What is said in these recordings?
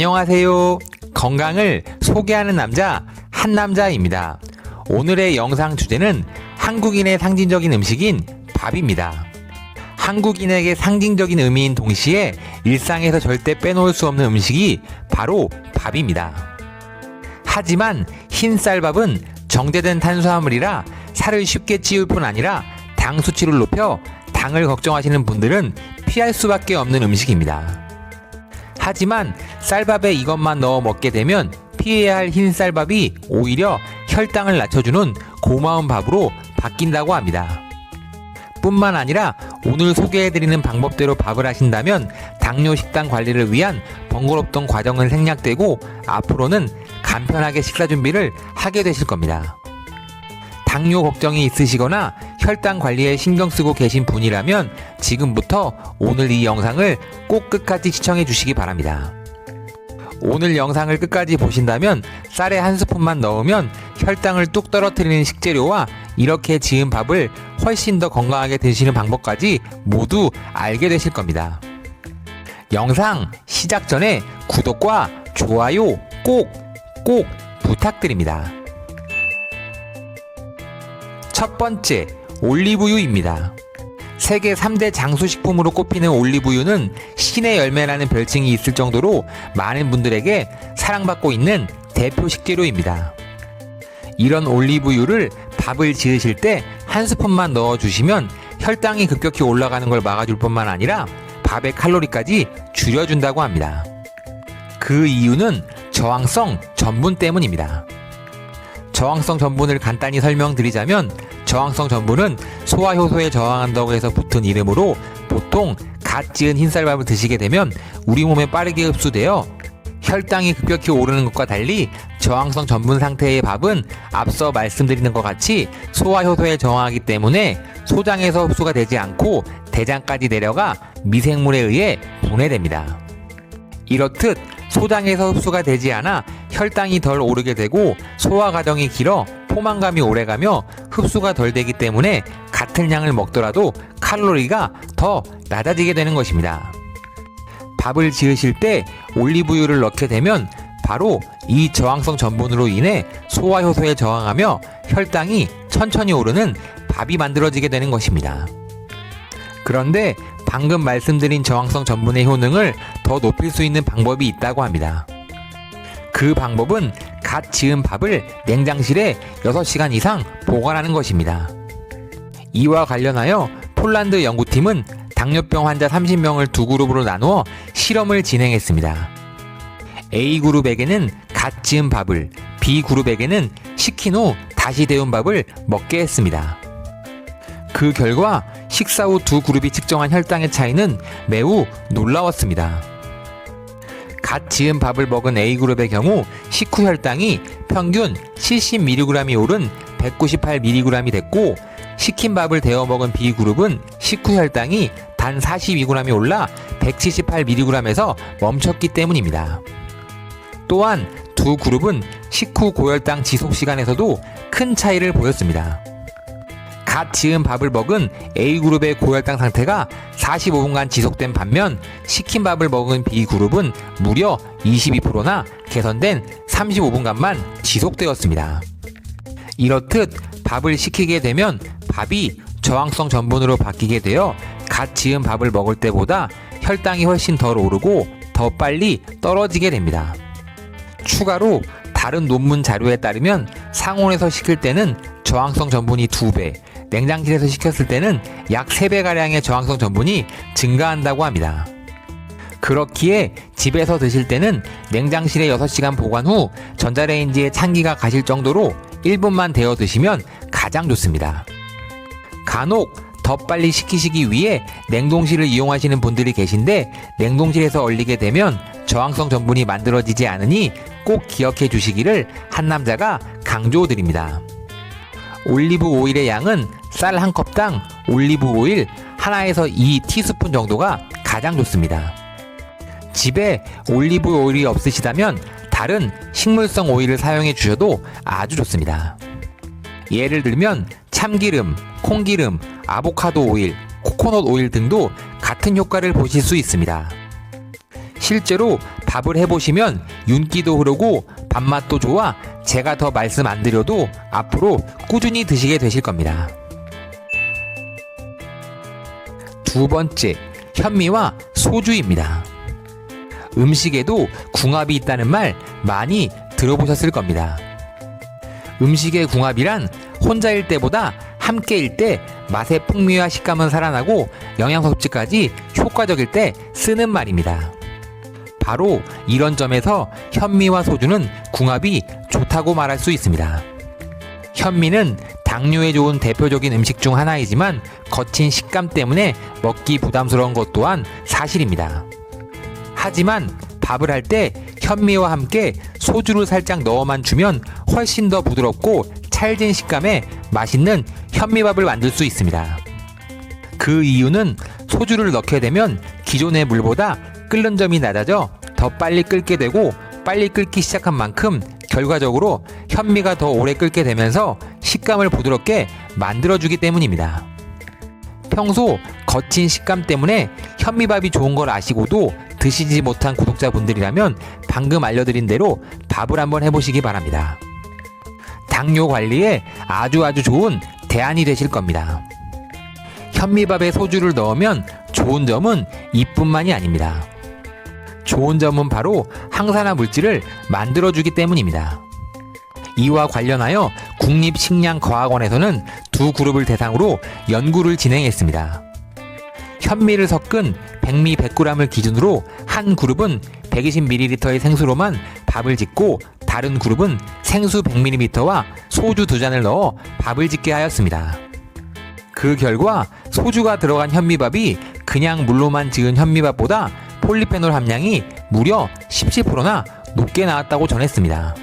안녕하세요. 건강을 소개하는 남자, 한남자입니다. 오늘의 영상 주제는 한국인의 상징적인 음식인 밥입니다. 한국인에게 상징적인 의미인 동시에 일상에서 절대 빼놓을 수 없는 음식이 바로 밥입니다. 하지만 흰 쌀밥은 정제된 탄수화물이라 살을 쉽게 찌울 뿐 아니라 당 수치를 높여 당을 걱정하시는 분들은 피할 수밖에 없는 음식입니다. 하지만 쌀밥에 이것만 넣어 먹게 되면 피해야 할 흰 쌀밥이 오히려 혈당을 낮춰주는 고마운 밥으로 바뀐다고 합니다. 뿐만 아니라 오늘 소개해드리는 방법대로 밥을 하신다면 당뇨 식단 관리를 위한 번거롭던 과정은 생략되고 앞으로는 간편하게 식사 준비를 하게 되실 겁니다. 당뇨 걱정이 있으시거나 혈당 관리에 신경 쓰고 계신 분이라면 지금부터 오늘 이 영상을 꼭 끝까지 시청해 주시기 바랍니다. 오늘 영상을 끝까지 보신다면 쌀에 한 스푼만 넣으면 혈당을 뚝 떨어뜨리는 식재료와 이렇게 지은 밥을 훨씬 더 건강하게 드시는 방법까지 모두 알게 되실 겁니다. 영상 시작 전에 구독과 좋아요 꼭, 꼭 부탁드립니다. 첫 번째, 올리브유입니다. 세계 3대 장수식품으로 꼽히는 올리브유는 신의 열매라는 별칭이 있을 정도로 많은 분들에게 사랑받고 있는 대표 식재료입니다. 이런 올리브유를 밥을 지으실 때 한 스푼만 넣어주시면 혈당이 급격히 올라가는 걸 막아줄 뿐만 아니라 밥의 칼로리까지 줄여준다고 합니다. 그 이유는 저항성 전분 때문입니다. 저항성 전분을 간단히 설명드리자면 저항성 전분은 소화 효소에 저항한다고 해서 붙은 이름으로 보통 갓 지은 흰쌀밥을 드시게 되면 우리 몸에 빠르게 흡수되어 혈당이 급격히 오르는 것과 달리 저항성 전분 상태의 밥은 앞서 말씀드리는 것 같이 소화 효소에 저항하기 때문에 소장에서 흡수가 되지 않고 대장까지 내려가 미생물에 의해 분해됩니다. 이렇듯 소장에서 흡수가 되지 않아 혈당이 덜 오르게 되고 소화 과정이 길어 포만감이 오래가며 흡수가 덜 되기 때문에 같은 양을 먹더라도 칼로리가 더 낮아지게 되는 것입니다. 밥을 지으실 때 올리브유를 넣게 되면 바로 이 저항성 전분으로 인해 소화 효소에 저항하며 혈당이 천천히 오르는 밥이 만들어지게 되는 것입니다. 그런데 방금 말씀드린 저항성 전분의 효능을 더 높일 수 있는 방법이 있다고 합니다. 그 방법은 갓 지은 밥을 냉장실에 6시간 이상 보관하는 것입니다. 이와 관련하여 폴란드 연구팀은 당뇨병 환자 30명을 두 그룹으로 나누어 실험을 진행했습니다. A그룹에게는 갓 지은 밥을, B그룹에게는 식힌 후 다시 데운 밥을 먹게 했습니다. 그 결과 식사 후 두 그룹이 측정한 혈당의 차이는 매우 놀라웠습니다. 갓 지은 밥을 먹은 A그룹의 경우 식후 혈당이 평균 70mg이 오른 198mg이 됐고 식힌 밥을 데워 먹은 B그룹은 식후 혈당이 단 42g이 올라 178mg에서 멈췄기 때문입니다. 또한 두 그룹은 식후 고혈당 지속 시간에서도 큰 차이를 보였습니다. 갓 지은 밥을 먹은 A그룹의 고혈당 상태가 45분간 지속된 반면 식힌 밥을 먹은 B그룹은 무려 22%나 개선된 35분간만 지속되었습니다. 이렇듯 밥을 식히게 되면 밥이 저항성 전분으로 바뀌게 되어 갓 지은 밥을 먹을 때보다 혈당이 훨씬 덜 오르고 더 빨리 떨어지게 됩니다. 추가로 다른 논문 자료에 따르면 상온에서 식힐 때는 저항성 전분이 2배, 냉장실에서 식혔을 때는 약 3배가량의 저항성 전분이 증가한다고 합니다. 그렇기에 집에서 드실 때는 냉장실에 6시간 보관 후 전자레인지에 찬기가 가실 정도로 1분만 데워 드시면 가장 좋습니다. 간혹 더 빨리 식히시기 위해 냉동실을 이용하시는 분들이 계신데 냉동실에서 얼리게 되면 저항성 전분이 만들어지지 않으니 꼭 기억해 주시기를 한 남자가 강조드립니다. 올리브 오일의 양은 쌀 한 컵당 올리브 오일 하나에서 2 티스푼 정도가 가장 좋습니다. 집에 올리브 오일이 없으시다면 다른 식물성 오일을 사용해 주셔도 아주 좋습니다. 예를 들면 참기름, 콩기름, 아보카도 오일, 코코넛 오일 등도 같은 효과를 보실 수 있습니다. 실제로 밥을 해보시면 윤기도 흐르고 밥맛도 좋아 제가 더 말씀 안 드려도 앞으로 꾸준히 드시게 되실 겁니다. 두 번째, 현미와 소주입니다. 음식에도 궁합이 있다는 말 많이 들어보셨을 겁니다. 음식의 궁합이란 혼자일 때보다 함께일 때 맛의 풍미와 식감은 살아나고 영양 섭취까지 효과적일 때 쓰는 말입니다. 바로 이런 점에서 현미와 소주는 궁합이 좋다고 말할 수 있습니다. 현미는 당뇨에 좋은 대표적인 음식 중 하나이지만 거친 식감 때문에 먹기 부담스러운 것 또한 사실입니다. 하지만 밥을 할 때 현미와 함께 소주를 살짝 넣어만 주면 훨씬 더 부드럽고 찰진 식감의 맛있는 현미밥을 만들 수 있습니다. 그 이유는 소주를 넣게 되면 기존의 물보다 끓는 점이 낮아져 더 빨리 끓게 되고 빨리 끓기 시작한 만큼 결과적으로 현미가 더 오래 끓게 되면서 식감을 부드럽게 만들어주기 때문입니다. 평소 거친 식감 때문에 현미밥이 좋은 걸 아시고도 드시지 못한 구독자분들이라면 방금 알려드린 대로 밥을 한번 해보시기 바랍니다. 당뇨 관리에 아주 아주 좋은 대안이 되실 겁니다. 현미밥에 소주를 넣으면 좋은 점은 이뿐만이 아닙니다. 좋은 점은 바로 항산화 물질을 만들어주기 때문입니다. 이와 관련하여 국립식량과학원에서는 두 그룹을 대상으로 연구를 진행했습니다. 현미를 섞은 백미 100g을 기준으로 한 그룹은 120ml의 생수로만 밥을 짓고 다른 그룹은 생수 100ml와 소주 두 잔을 넣어 밥을 짓게 하였습니다. 그 결과 소주가 들어간 현미밥이 그냥 물로만 지은 현미밥보다 폴리페놀 함량이 무려 17%나 높게 나왔다고 전했습니다.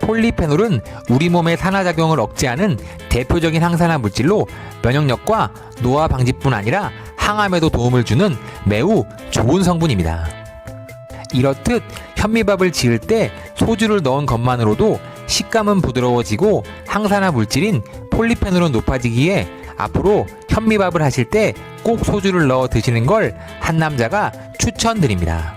폴리페놀은 우리 몸의 산화작용을 억제하는 대표적인 항산화 물질로 면역력과 노화 방지뿐 아니라 항암에도 도움을 주는 매우 좋은 성분입니다. 이렇듯 현미밥을 지을 때 소주를 넣은 것만으로도 식감은 부드러워지고 항산화 물질인 폴리페놀은 높아지기에 앞으로 현미밥을 하실 때 꼭 소주를 넣어 드시는 걸 한 남자가 추천드립니다.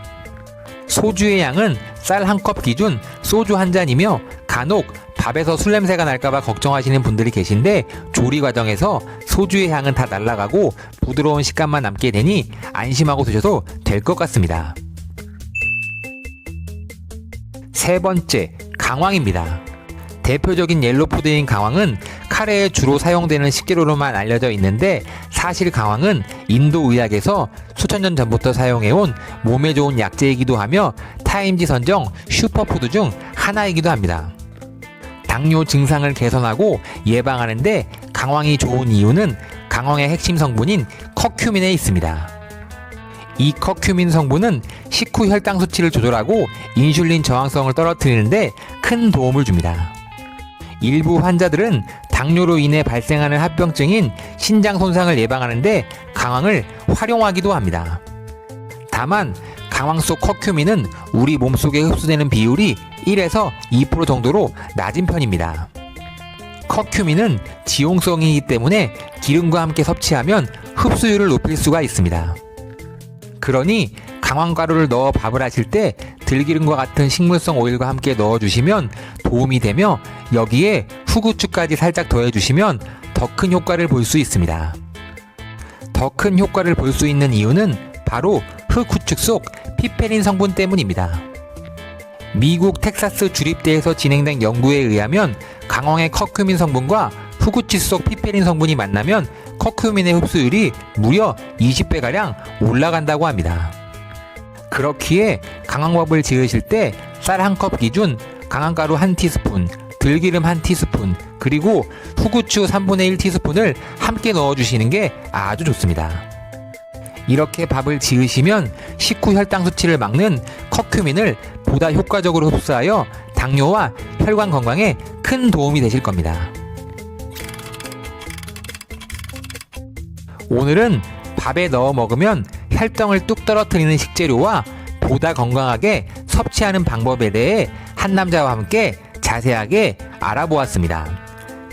소주의 양은 쌀 한 컵 기준 소주 한 잔이며 간혹 밥에서 술 냄새가 날까봐 걱정하시는 분들이 계신데 조리 과정에서 소주의 향은 다 날아가고 부드러운 식감만 남게 되니 안심하고 드셔도 될 것 같습니다. 세 번째, 강황입니다. 대표적인 옐로 푸드인 강황은 카레에 주로 사용되는 식재료로만 알려져 있는데 사실 강황은 인도 의학에서 수천 년 전부터 사용해온 몸에 좋은 약재이기도 하며 타임지 선정 슈퍼푸드 중 하나이기도 합니다. 당뇨 증상을 개선하고 예방하는데 강황이 좋은 이유는 강황의 핵심 성분인 커큐민에 있습니다. 이 커큐민 성분은 식후 혈당 수치를 조절하고 인슐린 저항성을 떨어뜨리는데 큰 도움을 줍니다. 일부 환자들은 당뇨로 인해 발생하는 합병증인 신장 손상을 예방하는데 강황을 활용하기도 합니다. 다만 강황 속 커큐민은 우리 몸속에 흡수되는 비율이 1에서 2% 정도로 낮은 편입니다. 커큐민은 지용성이기 때문에 기름과 함께 섭취하면 흡수율을 높일 수가 있습니다. 그러니 강황가루를 넣어 밥을 하실 때 들기름과 같은 식물성 오일과 함께 넣어주시면 도움이 되며 여기에 후구추까지 살짝 더해주시면 더 큰 효과를 볼 수 있습니다. 더 큰 효과를 볼 수 있는 이유는 바로 흑후축 속 피페린 성분 때문입니다. 미국 텍사스 주립대에서 진행된 연구에 의하면 강황의 커큐민 성분과 후구치 속 피페린 성분이 만나면 커큐민의 흡수율이 무려 20배가량 올라간다고 합니다. 그렇기에 강황밥을 지으실 때 쌀 한 컵 기준 강황가루 한 티스푼, 들기름 한 티스푼, 그리고 후구추 3분의 1 티스푼을 함께 넣어주시는 게 아주 좋습니다. 이렇게 밥을 지으시면 식후 혈당 수치를 막는 커큐민을 보다 효과적으로 흡수하여 당뇨와 혈관 건강에 큰 도움이 되실 겁니다. 오늘은 밥에 넣어 먹으면 혈당을 뚝 떨어뜨리는 식재료와 보다 건강하게 섭취하는 방법에 대해 한 남자와 함께 자세하게 알아보았습니다.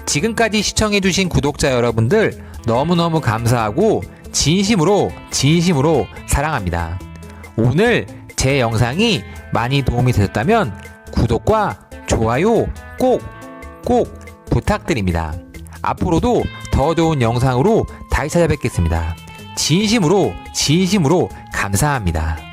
지금까지 시청해주신 구독자 여러분들 너무너무 감사하고 진심으로 진심으로 사랑합니다. 오늘 제 영상이 많이 도움이 되셨다면 구독과 좋아요 꼭, 꼭 부탁드립니다. 앞으로도 더 좋은 영상으로 다시 찾아뵙겠습니다. 진심으로, 진심으로 감사합니다.